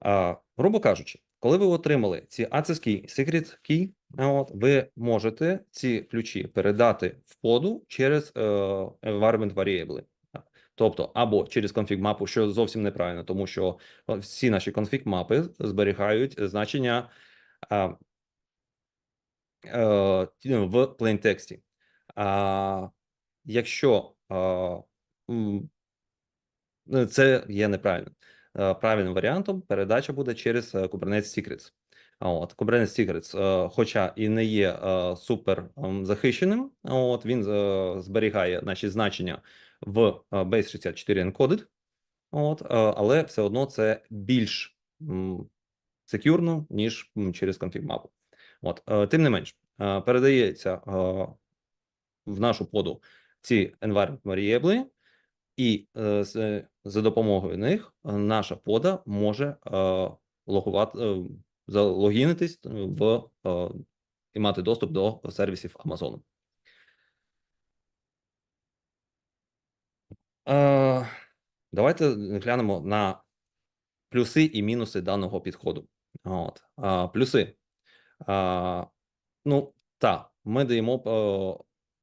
А, грубо кажучи, коли ви отримали ці access key, secret key, от, ви можете ці ключі передати в поду через е, environment variable. Тобто, або через config мапу, що зовсім неправильно, тому що всі наші config мапи зберігають значення а, е, в plain тексті. А якщо а, це є неправильно. Е, Правильним варіантом передача буде через е, Kubernetes Secrets. От Kubernetes Secrets, е, хоча і не є супер ем, захищеним, от він зберігає наші значення в Base 64 encoded, от, але все одно це більш секюрно, ніж через config мапу. От, тим не менш, передається в нашу поду ці environment variable, і за допомогою них е, наша пода може е, логувати, е, залогінитись в і мати доступ до сервісів Amazon. Е, давайте глянемо на плюси і мінуси даного підходу. От. Плюси. Ну, так, ми даємо